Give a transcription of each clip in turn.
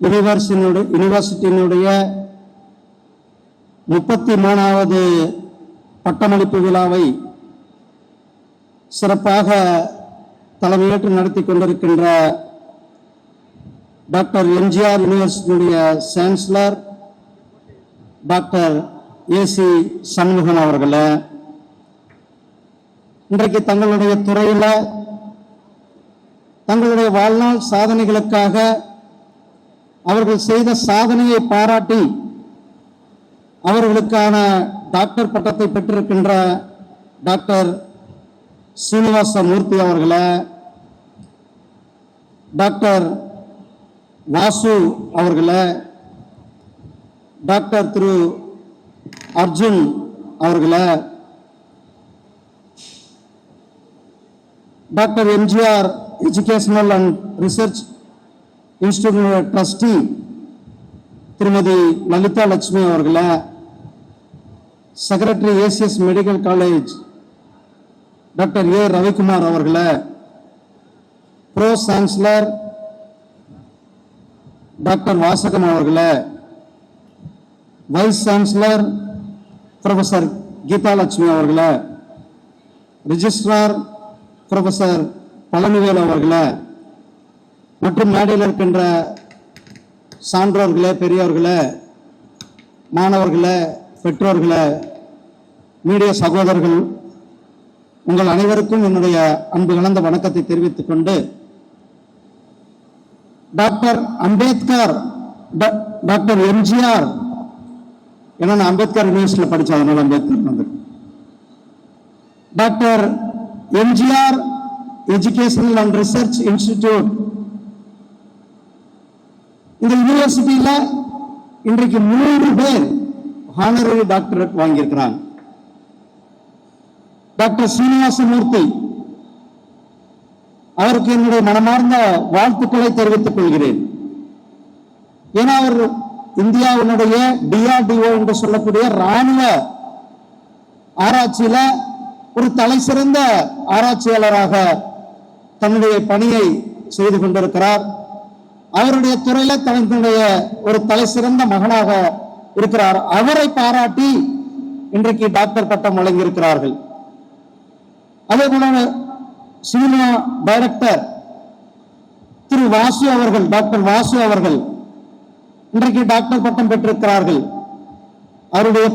யூனிவர்சினுடைய யூனிவர்சிட்டியினுடைய முப்பத்தி மூணாவது பட்டமளிப்பு விழாவை சிறப்பாக தலைமையேற்று நடத்தி கொண்டிருக்கின்ற டாக்டர் எம்ஜிஆர் யூனிவர்சிட்டியுடைய சான்சலர் டாக்டர் ஏசி சண்முகன் அவர்களை. இன்றைக்கு தங்களுடைய துறையில் தங்களுடைய வாழ்நாள் சாதனைகளுக்காக அவர்கள் செய்த சாதனையை பாராட்டி அவர்களுக்கான டாக்டர் பட்டத்தை பெற்றிருக்கின்ற டாக்டர் சீனிவாச மூர்த்தி அவர்களை டாக்டர் வாசு அவர்களை டாக்டர் திரு அர்ஜுன் அவர்களை doctor MGR educational and research institute trustee Thirumathi Lalitha Lakshmi அவர்களை secretary ACS medical college doctor A Ravikumar அவர்களை ப்ரோ சான்சலர் டாக்டர் வாசகம் அவர்களை vice chancellor professor Geetha Lakshmi அவர்களை ரிஜிஸ்ட்ரார் ப்ரொஃபசர் பழனிவேல் அவர்களை மற்றும் மேடையில் இருக்கின்ற சான்றோர்களே பெரியோர்களே மாணவர்களே பெற்றோர்களே மீடியா சகோதரர்கள் உங்கள் அனைவருக்கும் என்னுடைய அன்பு கலந்த வணக்கத்தை தெரிவித்துக் கொண்டு டாக்டர் அம்பேத்கர் டாக்டர் எம்ஜிஆர் ஏன்னா நான் அம்பேத்கர் யூனிவர்சிட்டியில் படித்தேன் அதனால அம்பேத்கர் வந்து doctor MGR educational and research institute இந்த யூனிவர்சிட்டியில இன்றைக்கு மூன்று பேர் ஹானரரி டாக்டரேட் வாங்கியிருக்கிறாங்க. டாக்டர் சீனிவாசமூர்த்தி அவருக்கு என்னுடைய மனமார்ந்த வாழ்த்துக்களை தெரிவித்துக் கொள்கிறேன். ஏன்னா அவர் இந்தியாவினுடைய டிஆர்டிஓ என்று சொல்லக்கூடிய ராணுவ ஆராய்ச்சியில ஒரு தலை சிறந்த ஆராய்ச்சியாளராக தன்னுடைய பணியை செய்து கொண்டிருக்கிறார். அவருடைய துறையில தன்னுடைய ஒரு தலை சிறந்த மகனாக இருக்கிறார். அவரை பாராட்டி இன்றைக்கு டாக்டர் பட்டம் வழங்கியிருக்கிறார்கள். அதே போல சினிமா டைரக்டர் திரு வாசு அவர்கள் டாக்டர் வாசு அவர்கள் இன்றைக்கு டாக்டர் பட்டம் பெற்றிருக்கிறார்கள். அவருடைய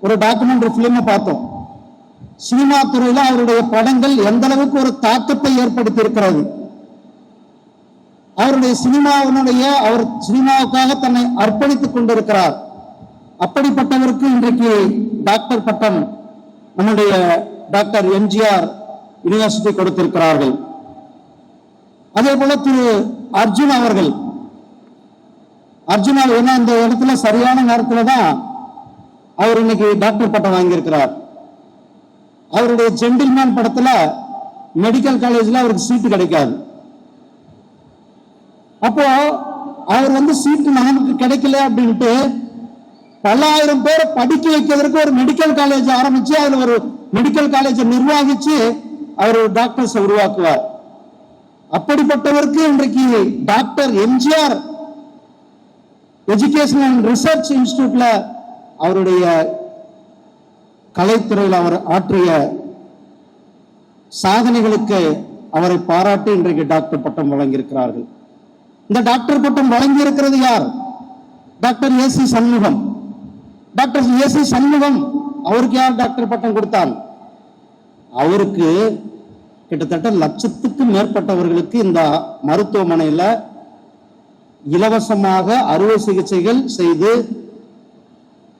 ஒரு டாக்குமெண்ட்ரி பிலிமை பார்த்தோம். சினிமா துறையில அவருடைய படங்கள் எந்த அளவுக்கு ஒரு தாக்கத்தை ஏற்படுத்தி இருக்கிறது அவருடைய சினிமாவினுடைய அவர் சினிமாவுக்காக தன்னை அர்ப்பணித்துக் கொண்டிருக்கிறார். அப்படிப்பட்டவருக்கு இன்றைக்கு டாக்டர் பட்டம் நம்முடைய டாக்டர் எம்ஜிஆர் யூனிவர்சிட்டி கொடுத்திருக்கிறார்கள். அதே போல திரு அர்ஜுன் அவர்கள். அர்ஜுனா ஏன்னா இந்த இடத்துல சரியான நேரத்துல தான் அவர் இன்னைக்கு டாக்டர் பட்டம் வாங்கியிருக்கிறார். அவருடைய ஜென்டில்மேன் படத்துல மெடிக்கல் காலேஜ்ல அவருக்கு சீட்டு கிடைக்காது. அப்போ அவர் வந்து சீட்டு நமக்கு கிடைக்கல அப்படின்ட்டு பல்லாயிரம் பேரை படிக்க வைக்கிறதுக்கு ஒரு மெடிக்கல் காலேஜ் ஆரம்பிச்சு அதுல ஒரு மெடிக்கல் காலேஜை நிர்வாகிச்சு அவர் ஒரு டாக்டர்ஸ் உருவாக்குவார். அப்படிப்பட்டவருக்கு இன்றைக்கு doctor MGR education and research இன்ஸ்டியூட்ல அவருடைய கலைத்துறையில் அவர் ஆற்றிய சாதனைகளுக்கு அவரை பாராட்டி இன்றைக்கு டாக்டர் பட்டம் வழங்கியிருக்கிறார்கள். இந்த டாக்டர் பட்டம் வழங்கி இருக்கிறது யார்? Doctor A C Shanmugam. Doctor AC Shanmugam அவருக்கு யார் டாக்டர் பட்டம் கொடுத்தார்? அவருக்கு கிட்டத்தட்ட லட்சத்துக்கும் மேற்பட்டவர்களுக்கு இந்த மருத்துவமனையில இலவசமாக அறுவை சிகிச்சைகள் செய்து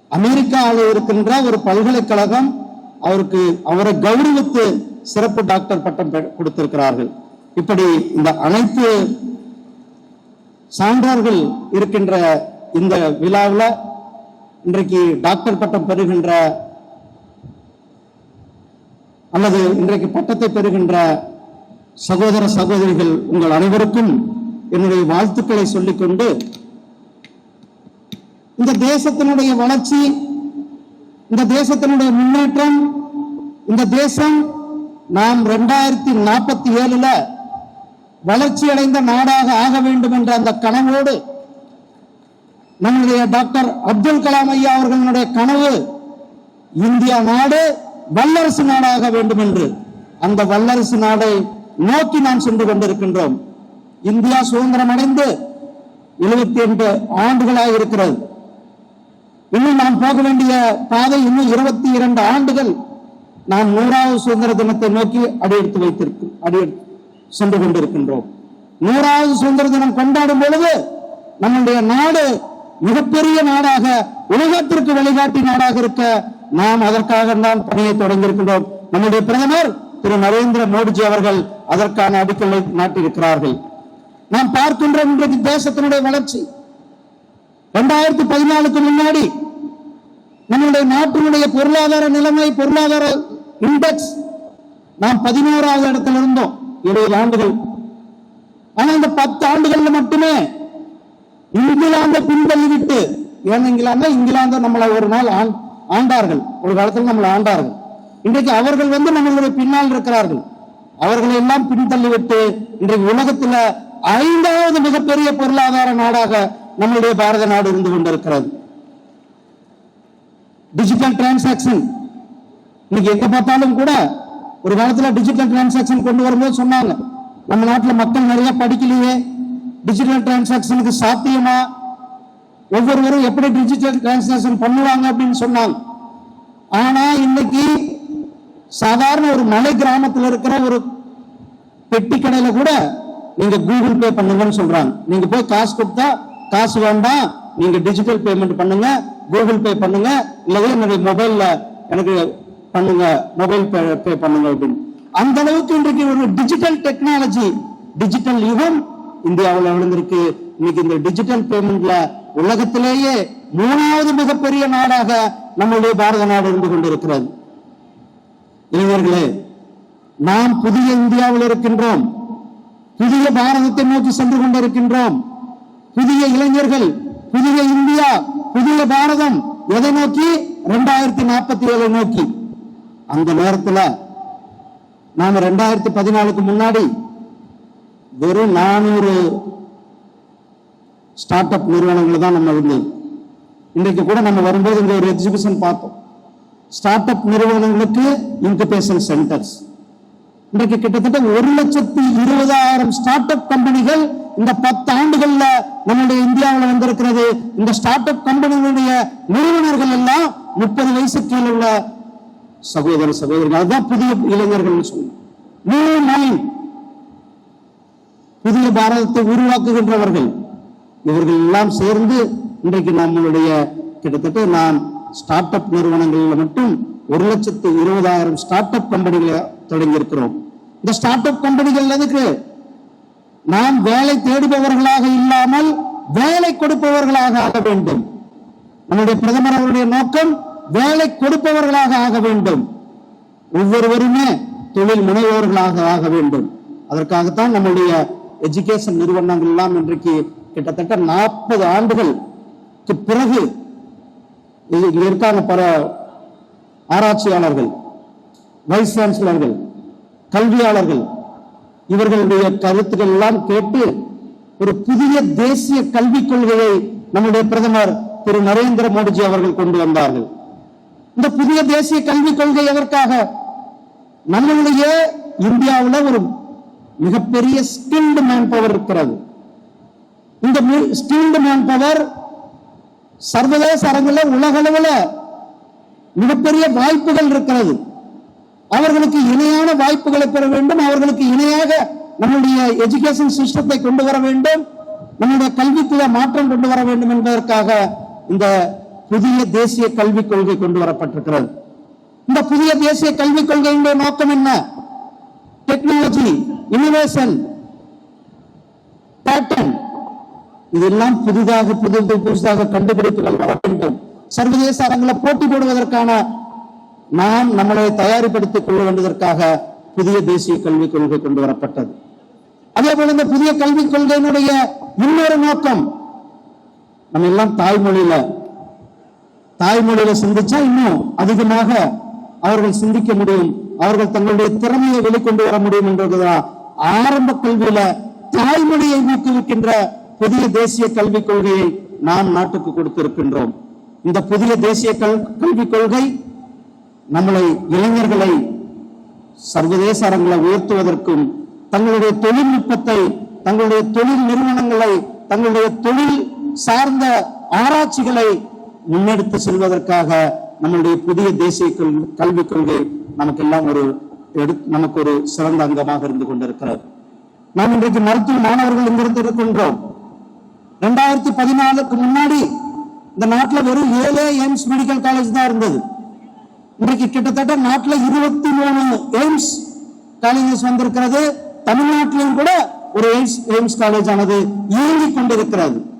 அமெரிக்காவில் இருக்கின்ற ஒரு பல்கலைக்கழகம் அவருக்கு அவரை கௌரவித்து சிறப்பு டாக்டர் பட்டம் பெ- கொடுத்திருக்கிறார்கள். இப்படி இந்த அனைத்து சான்றார்கள் இருக்கின்ற இந்த விழாவில் இன்றைக்கு டாக்டர் பட்டம் பெறுகின்ற அல்லது இன்றைக்கு பட்டத்தை பெறுகின்ற சகோதர சகோதரிகள் உங்கள் அனைவருக்கும் என்னுடைய வாழ்த்துக்களை சொல்லிக்கொண்டு இந்த தேசத்தினுடைய வளர்ச்சி இந்த தேசத்தினுடைய முன்னேற்றம் இந்த தேசம் நாம் ரெண்டாயிரத்தி நாற்பத்தி ஏழுல வளர்ச்சியடைந்த நாடாக ஆக வேண்டும் என்ற அந்த கனவோடு நம்முடைய டாக்டர் அப்துல் கலாம் ஐயா அவர்களுடைய கனவு இந்தியா நாடு வல்லரசு நாடாக வேண்டும் என்று அந்த வல்லரசு நாடை நோக்கி நாம் சென்று கொண்டிருக்கின்றோம். இந்தியா சுதந்திரம் அடைந்து எழுபத்தி எட்டு ஆண்டுகளாக இருக்கிறது. இன்னும் நாம் போக வேண்டிய பாதை இன்னும் இருபத்தி இரண்டு ஆண்டுகள் நாம் நூறாவது சுதந்திர தினத்தை நோக்கி அடியெடுத்து வைத்திருக்கு அடியெடுத்து சென்று கொண்டிருக்கின்றோம். நூறாவது சுதந்திர தினம் கொண்டாடும் பொழுது நம்முடைய நாடு மிகப்பெரிய நாடாக உலகத்திற்கு வழிகாட்டி நாடாக இருக்க நாம் அதற்காக தான் பணியை தொடங்கியிருக்கின்றோம். நம்முடைய பிரதமர் திரு நரேந்திர மோடிஜி அவர்கள் அதற்கான அடிக்கலை நாட்டியிருக்கிறார்கள். நாம் பார்க்கின்றோம் இன்றைக்கு தேசத்தினுடைய வளர்ச்சி. இரண்டாயிரத்தி பதினாலுக்கு முன்னாடி நம்முடைய நாட்டினுடைய பொருளாதார நிலைமை பொருளாதார இண்டெக்ஸ் நாம் பதினோராவது இடத்துல இருந்தோம் இருபது ஆண்டுகள். ஆனா இந்த பத்து ஆண்டுகள்ல மட்டுமே இங்கிலாந்தை பின்தள்ளிவிட்டு ஏன் இங்கிலாந்து? இங்கிலாந்து நம்மளை ஒரு நாள் ஆண்- ஆண்டார்கள். ஒரு காலத்தில் நம்மளை ஆண்டார்கள். இன்றைக்கு அவர்கள் வந்து நம்மளுடைய பின்னால் இருக்கிறார்கள். அவர்களை எல்லாம் பின்தள்ளிவிட்டு இன்றைக்கு உலகத்துல ஐந்தாவது மிகப்பெரிய பொருளாதார நாடாக நம்மளுடைய பாரத நாடு இருந்து கொண்டிருக்கிறது. டிஜிட்டல் டிரான்சாக்சன் இன்னைக்கு எங்க பார்த்தாலும் கூட ஒரு காலத்துல டிஜிட்டல் டிரான்சாக்சன் கொண்டு வரும்போது சொன்னாங்க. நம்ம நாட்டுல மக்கள் நிறைய படிக்கலையே. டிஜிட்டல் டிரான்சாக்சனுக்கு சாத்தியமா? ஒவ்வொருவரும் எப்படி டிஜிட்டல் டிரான்சாக்சன் பண்ணுவாங்க அப்படின்னு சொன்னாங்க. ஆனா இன்னைக்கு சாதாரண ஒரு மலை கிராமத்தில் இருக்கிற ஒரு பெட்டி கடையில கூட நீங்க கூகுள் பே பண்ணுங்கன்னு சொல்றாங்க. நீங்க போய் காசு கொடுத்தா காசு வேண்டாம். நீங்க டிஜிட்டல் பேமெண்ட் பண்ணுங்க கூகுள் பே பண்ணுங்க. இல்லவே என்னுடைய மொபைல்ல எனக்கு பண்ணுங்க மொபைல் பே பண்ணுங்க அப்படின்னு. அந்த அளவுக்கு இன்றைக்கு ஒரு டிஜிட்டல் டெக்னாலஜி டிஜிட்டல் யுகம் இந்தியாவில் விழுந்திருக்கு இன்னைக்கு இந்த டிஜிட்டல் பேமெண்ட்ல உலகத்திலேயே மூணாவது மிகப்பெரிய நாடாக நம்முடைய பாரத நாடு இருந்து கொண்டிருக்கிறது. இளைஞர்களே நாம் புதிய இந்தியாவில் இருக்கின்றோம். புதிய பாரதத்தை நோக்கி சென்று கொண்டிருக்கின்றோம். புதிய இளைஞர்கள் புதிய இந்தியா புதிய பாரதம் எதை நோக்கி? இரண்டாயிரத்தி நாற்பத்தி ஏழை நோக்கி. அந்த நேரத்தில் நாம் ரெண்டாயிரத்தி பதினாலுக்கு முன்னாடி வெறும் நானூறு ஸ்டார்ட் அப் நிறுவனங்கள் தான் நம்ம இருந்தது. இன்றைக்கு கூட நம்ம வரும்போது இங்கே ஒரு எக்ஸிபிஷன் பார்த்தோம். ஸ்டார்ட் அப் நிறுவனங்களுக்கு இன்குபேஷன் சென்டர்ஸ் இன்றைக்கு கிட்டத்தட்ட ஒரு லட்சத்தி இருபதாயிரம் ஸ்டார்ட் அப் கம்பெனிகள் இந்த பத்து ஆண்டுகள்ல நம்முடைய இந்தியாவில் வந்திருக்கிறது. இந்த ஸ்டார்ட் அப் கம்பெனிகளுடைய நிறுவனர்கள் எல்லாம் முப்பது வயசு கீழே உள்ள சகோதர சகோதரிகள். அதுதான் புதிய இளைஞர்கள் சொல்லணும் புதிய பாரதத்தை உருவாக்குகின்றவர்கள் இவர்கள் எல்லாம் சேர்ந்து இன்றைக்கு நம்மளுடைய கிட்டத்தட்ட நான் ஸ்டார்ட் அப் நிறுவனங்களில் மட்டும் ஒரு லட்சத்து இருபதாயிரம் ஸ்டார்ட் அப் கம்பெனிகளை தொடங்கி இருக்கிறோம் இந்த ஸ்டார்ட் அப் கம்பெனிகள் எதுக்கு? நாம் வேலை தேடுபவர்களாக இல்லாமல் வேலை கொடுப்பவர்களாக ஆக வேண்டும். நம்முடைய பிரதமர் அவருடைய நோக்கம் வேலை கொடுப்பவர்களாக ஆக வேண்டும். ஒவ்வொருவருமே தொழில் முனைவோர்களாக ஆக வேண்டும். அதற்காகத்தான் நம்முடைய எஜுகேஷன் நிறுவனங்கள் எல்லாம் இன்றைக்கு கிட்டத்தட்ட நாற்பது ஆண்டுகளுக்கு பிறகு இங்க இருக்காங்க பல ஆராய்ச்சியாளர்கள் வைஸ் சான்சலர்கள் கல்வியாளர்கள். இவர்களுடைய கருத்துக்கள் எல்லாம் கேட்டு ஒரு புதிய தேசிய கல்விக் கொள்கையை நம்முடைய பிரதமர் திரு நரேந்திர மோடிஜி அவர்கள் கொண்டு வந்தார்கள். இந்த புதிய தேசிய கல்விக் கொள்கை எதற்காக? நம்மளுடைய இந்தியாவில் ஒரு மிகப்பெரிய ஸ்கில்டு மேன் பவர் இருக்கிறது. இந்த ஸ்கில்டு மேன் பவர் சர்வதேச அரங்கில் உலகளவுல மிகப்பெரிய வாய்ப்புகள் இருக்கிறது. அவர்களுக்கு இணையான வாய்ப்புகளை பெற வேண்டும். அவர்களுக்கு இணையாக நம்முடைய எஜுகேஷன் சிஸ்டத்தை கொண்டு வர வேண்டும். நம்முடைய கல்விக்குள்ள மாற்றம் கொண்டு வர வேண்டும் என்பதற்காக இந்த புதிய தேசிய கல்விக் கொள்கை கொண்டு வரப்பட்டிருக்கிறது. இந்த புதிய தேசிய கல்விக் கொள்கையினுடைய நோக்கம் என்ன? டெக்னாலஜி இனோவேஷன் பேட்டன் இதெல்லாம் புதிதாக புது புதுசாக கண்டுபிடிப்புகள் வர வேண்டும். சர்வதேச அரங்கில் போட்டி போடுவதற்கான நாம் நம்மளை தயாரிப்படுத்திக் கொள்ள வேண்டியதற்காக புதிய தேசிய கல்விக் கொள்கை கொண்டு வரப்பட்டது. அதே போல இந்த புதிய கல்விக் கொள்கையினுடைய இன்னொரு நோக்கம் நம்ம எல்லாம் தாய்மொழியில தாய்மொழியில சிந்திச்சா இன்னும் அதிகமாக அவர்கள் சிந்திக்க முடியும். அவர்கள் தங்களுடைய திறமையை வெளிக்கொண்டு வர முடியும் என்றதுதான் ஆரம்ப கல்வியில தாய்மொழியை ஊக்குவிக்கின்ற புதிய தேசிய கல்விக் கொள்கையை நாம் நாட்டுக்கு கொடுத்திருக்கின்றோம். இந்த புதிய தேசிய கல் கல்விக் கொள்கை நம்மளை இளைஞர்களை சர்வதேச அரங்களை உயர்த்துவதற்கும் தங்களுடைய தொழில்நுட்பத்தை தங்களுடைய தொழில் நிறுவனங்களை தங்களுடைய தொழில் சார்ந்த ஆராய்ச்சிகளை முன்னெடுத்து செல்வதற்காக நம்மளுடைய புதிய தேசிய கல்விக் கொள்கை நமக்கெல்லாம் ஒரு எடு- நமக்கு ஒரு சிறந்த அங்கமாக இருந்து கொண்டிருக்கிறது. நாம் இன்றைக்கு மருத்துவ மாணவர்கள் இங்கிருந்து இருக்கின்றோம். ரெண்டாயிரத்தி பதினாலுக்கு முன்னாடி இந்த நாட்டில் வெறும் ஏழே எய்ம்ஸ் மெடிக்கல் காலேஜ் தான் இருந்தது. இன்றைக்கு கிட்டத்தட்ட நாட்டில் இருபத்தி மூணு எய்ம்ஸ் காலேஜஸ் வந்திருக்கிறது. தமிழ்நாட்டிலும் கூட ஒரு எய்ம்ஸ் எய்ம்ஸ் காலேஜ் ஆனது இயங்கிக் கொண்டிருக்கிறது.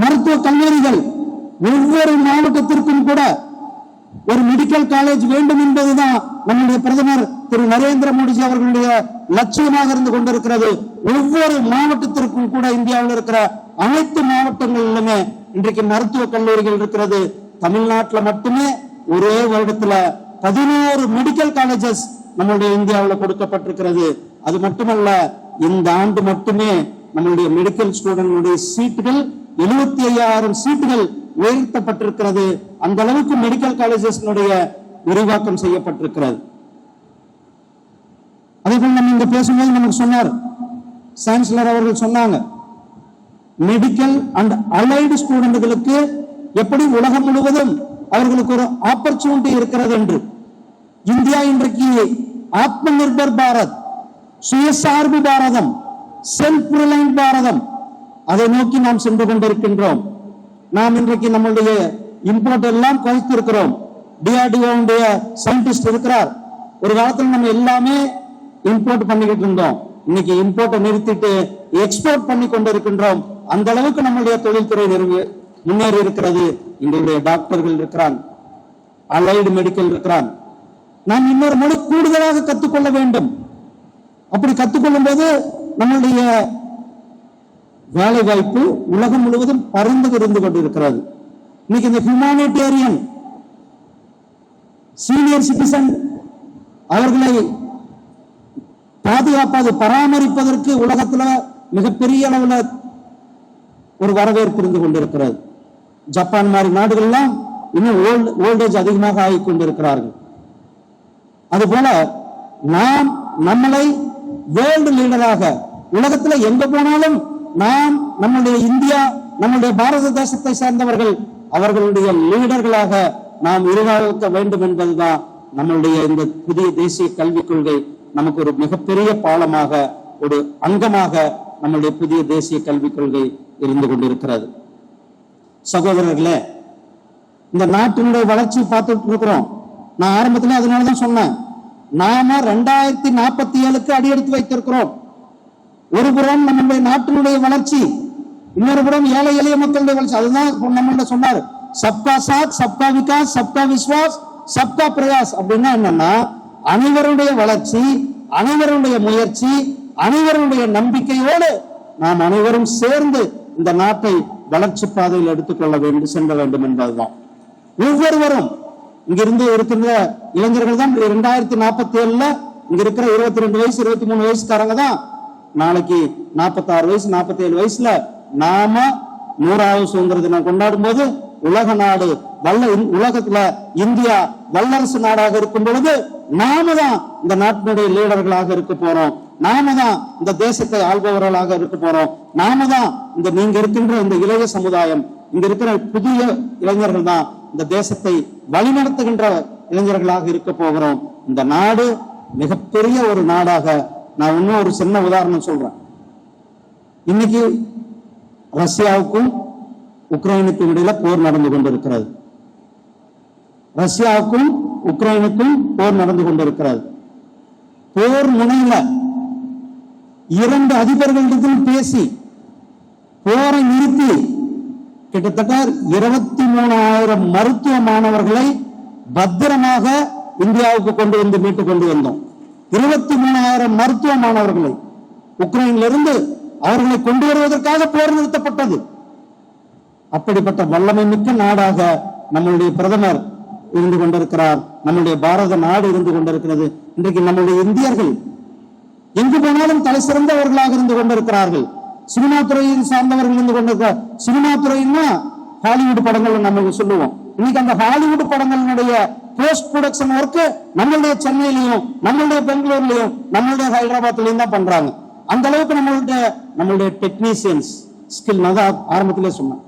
மருத்துவ கல்லூரிகள் ஒவ்வொரு மாவட்டத்திற்கும் கூட ஒரு மெடிக்கல் காலேஜ் வேண்டும் என்பதுதான் நம்முடைய பிரதமர் திரு நரேந்திர மோடிஜி அவர்களுடைய லட்சியமாக இருந்து கொண்டிருக்கிறது. ஒவ்வொரு மாவட்டத்திற்கும் கூட இந்தியாவில் இருக்கிற அனைத்து மாவட்டங்களிலுமே இன்றைக்கு மருத்துவ கல்லூரிகள் இருக்கிறது. தமிழ்நாட்டில் மட்டுமே ஒரே வருடத்துல பதினோரு மெடிக்கல் காலேஜஸ் நம்மளுடைய இந்தியாவில் கொடுக்கப்பட்டிருக்கிறது. அது மட்டுமல்ல இந்த ஆண்டு மட்டுமே நம்மளுடைய மெடிக்கல் ஸ்டூடெண்ட்களுடைய சீட்டுகள் எழுபத்தி ஐயாயிரம் சீட்டுகள் உயர்த்தப்பட்டிருக்கிறது. அந்த அளவுக்கு மெடிக்கல் காலேஜஸ் விரிவாக்கம் செய்யப்பட்டிருக்கிறது. அதே போல நம்ம இங்க பேசும்போது நமக்கு சொன்னார். சான்சலர் அவர்கள் சொன்னாங்க மெடிக்கல் அண்ட் அலைடு ஸ்டூடெண்ட்களுக்கு எப்படி உலகம் முழுவதும் அவர்களுக்கு ஒரு ஆப்பர்ச்சுனிட்டி இருக்கிறது என்று? இந்தியா இன்றைக்கு ஆத்ம நிர்பர் பாரத் சுயசார்பு பாரதம் செல்ஃப் ரிலையன்ட் பாரதம் அதை நோக்கி நாம் சென்று கொண்டிருக்கின்றோம். நாம் இன்றைக்கு நம்மளுடைய இம்போர்ட் எல்லாம் குறைத்திருக்கிறோம். டிஆர்டிஓடைய சயின்டிஸ்ட் இருக்கிறார். ஒரு காலத்துல நம்ம எல்லாமே இம்போர்ட் பண்ணிக்கிட்டு இருந்தோம். இன்னைக்கு இம்போர்ட்டை நிறுத்திட்டு எக்ஸ்போர்ட் பண்ணி கொண்டிருக்கின்றோம். அந்த அளவுக்கு நம்மளுடைய தொழில்துறை முன்னேறி இருக்கிறது. எங்களுடைய டாக்டர்கள் இருக்கிறான். அலைடு மெடிக்கல் இருக்கிறான். நாம் இன்னொரு மொழி கூடுதலாக கற்றுக்கொள்ள வேண்டும். அப்படி கற்றுக்கொள்ளும் போது நம்மளுடைய வேலை வாய்ப்பு உலகம் முழுவதும் பறந்து இருந்து கொண்டிருக்கிறது. இன்னைக்கு இந்த ஹியூமானிட்டேரியன் சீனியர் சிட்டிசன் அவர்களை பாதுகாப்பது பராமரிப்பதற்கு உலகத்துல மிகப்பெரிய அளவுல ஒரு வரவேற்பு இருந்து கொண்டிருக்கிறது. ஜப்பான் மாதிரி நாடுகள்லாம் இன்னும் ஓல்டு ஓல்டேஜ் அதிகமாக ஆகி கொண்டிருக்கிறார்கள். அதுபோல நாம் நம்மளை வேர்ல்டு லீடராக உலகத்துல எங்க போனாலும் நாம் நம்முடைய இந்தியா நம்முடைய பாரத தேசத்தை சேர்ந்தவர்கள் அவர்களுடைய லீடர்களாக நாம் இருவாழ்க்க வேண்டும் என்பதுதான் நம்மளுடைய இந்த புதிய தேசிய கல்விக் கொள்கை. நமக்கு ஒரு மிகப்பெரிய பாலமாக ஒரு அங்கமாக நம்முடைய புதிய தேசிய கல்விக் கொள்கை இருந்து கொண்டிருக்கிறது. சகோதரர்களே இந்த நாட்டினுடைய வளர்ச்சி பார்த்துட்டு இருக்கிறோம். நான் ஆரம்பத்துல அதனாலதான் சொன்னேன். நாம ரெண்டாயிரத்தி நாற்பத்தி ஏழுக்கு அடியெடுத்து வைத்திருக்கிறோம். ஒரு புறம் நம்முடைய நாட்டினுடைய வளர்ச்சி இன்னொரு புறம் ஏழை எளிய மக்களுடைய வளர்ச்சி. அதுதான் நம்ம சொன்னார். சப்கா சாத் சப்கா விகாஸ் சப்கா விஸ்வாஸ் சப்கா பிரயாஸ். அப்படின்னா என்னன்னா அனைவருடைய வளர்ச்சி அனைவருடைய முயற்சி அனைவருடைய நம்பிக்கையோடு நாம் அனைவரும் சேர்ந்து இந்த நாட்டை வளர்ச்சி பாதையில் எடுத்துக்கொள்ள வேண்டும் செல்ல வேண்டும் என்பதுதான். ஒவ்வொருவரும் இங்கிருந்து இருக்கின்ற இளைஞர்கள் தான் இரண்டாயிரத்தி நாற்பத்தி ஏழுல இங்க இருக்கிற இருபத்தி ரெண்டு வயசு இருபத்தி மூணு வயசுக்காரங்க தான் நாளைக்கு நாற்பத்தாறு வயசு நாற்பத்தி ஏழு வயசுல நாம நூறாவது சுதந்திர தினம் கொண்டாடும் போது உலக நாடு வல்ல உலகத்துல இந்தியா வல்லரசு நாடாக இருக்கும் பொழுது நாம தான் இந்த நாட்டினுடைய லீடர்களாக இருக்க போறோம். நாம தான் இந்த தேசத்தை ஆள்பவர்களாக இருக்க போறோம். நாம தான் இந்த நீங்க இருக்கின்ற இந்த இளைய சமுதாயம் இங்க இருக்கிற புதிய இளைஞர்கள் தான் இந்த தேசத்தை வழிநடத்துகின்ற இளைஞர்களாக இருக்க போகிறோம். இந்த நாடு மிகப்பெரிய ஒரு நாடாக நான் இன்னும் ஒரு சின்ன உதாரணம் சொல்றேன். இன்னைக்கு ரஷ்யாவுக்கும் உக்ரைனுக்கும் இடையில போர் நடந்து கொண்டிருக்கிறது. ரஷ்யாவுக்கும் உக்ரைனுக்கும் போர் நடந்து கொண்டிருக்கிறது. போர் முனையில இரண்டு அதிபர்களிடத்தில் பேசி போரை நிறுத்தி கிட்டத்தட்ட இருபத்தி மூணாயிரம் மருத்துவ மாணவர்களை பத்திரமாக இந்தியாவுக்கு கொண்டு வந்து மீட்டு கொண்டு வந்தோம். இருபத்தி மூணாயிரம் மருத்துவ மாணவர்களை உக்ரைனிலிருந்து அவர்களை கொண்டு வருவதற்காக போர் நிறுத்தப்பட்டது. அப்படிப்பட்ட வல்லமை மிக்க நாடாக நம்மளுடைய பிரதமர் இருந்து கொண்டிருக்கிறார். நம்முடைய பாரத நாடு இருந்து கொண்டிருக்கிறது. இன்றைக்கு நம்முடைய இந்தியர்கள் எங்கு போனாலும் தலை சிறந்தவர்களாக இருந்து கொண்டிருக்கிறார்கள். சினிமா துறையில் சார்ந்தவர்கள் இருந்து கொண்டிருக்கிறார் சினிமா துறையின்னா ஹாலிவுட் படங்கள் நம்ம சொல்லுவோம். இன்னைக்கு அந்த ஹாலிவுட் படங்களினுடைய போஸ்ட் ப்ரொடக்ஷன் ஒர்க் நம்மளுடைய சென்னையிலையும் நம்மளுடைய பெங்களூர்லயும் நம்மளுடைய ஹைதராபாத்லயும் தான் பண்றாங்க. அந்த அளவுக்கு நம்மளுடைய நம்மளுடைய டெக்னீசியன்ஸ் ஸ்கில் நான் தான் ஆரம்பத்திலே சொன்னேன்.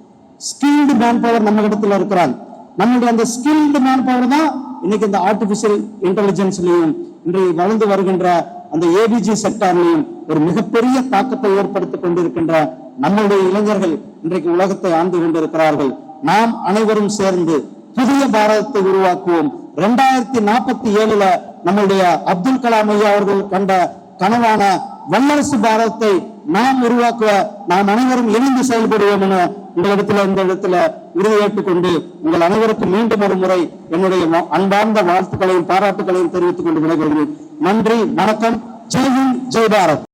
ஸ்கில்டு மேன் பவர் நம்ம இடத்துல இருக்கிறாங்க. நம்மளுடைய அந்த ஸ்கில்டு மேன் பவர் தான் இன்னைக்கு இந்த ஆர்டிபிஷியல் இன்டெலிஜென்ஸ்லையும் இன்றைய வளர்ந்து வருகின்ற அந்த ஏபிஜி செக்டார்லையும் ஒரு மிகப்பெரிய தாக்கத்தை ஏற்படுத்திக் கொண்டிருக்கின்ற நம்மளுடைய இளைஞர்கள் இன்றைக்கு உலகத்தை ஆண்டு கொண்டிருக்கிறார்கள். நாம் அனைவரும் சேர்ந்து புதிய பாரதத்தை உருவாக்குவோம். ரெண்டாயிரத்தி நாற்பத்தி ஏழுல நம்மளுடைய அப்துல் கலாம் ஐயா அவர்கள் கண்ட கனவான வல்லரசு பாரதத்தை நாம் உருவாக்குவ நாம் அனைவரும் இணைந்து செயல்படுவோம் என இந்த இடத்துல இந்த இடத்துல உறுதியேற்றுக் கொண்டு உங்கள் அனைவருக்கும் மீண்டும் ஒரு முறை என்னுடைய அன்பார்ந்த வாழ்த்துக்களையும் பாராட்டுகளையும் தெரிவித்துக் கொண்டு விடைபெறுகிறேன். நன்றி வணக்கம். ஜெய் ஹிந்த் ஜெய் பாரத்.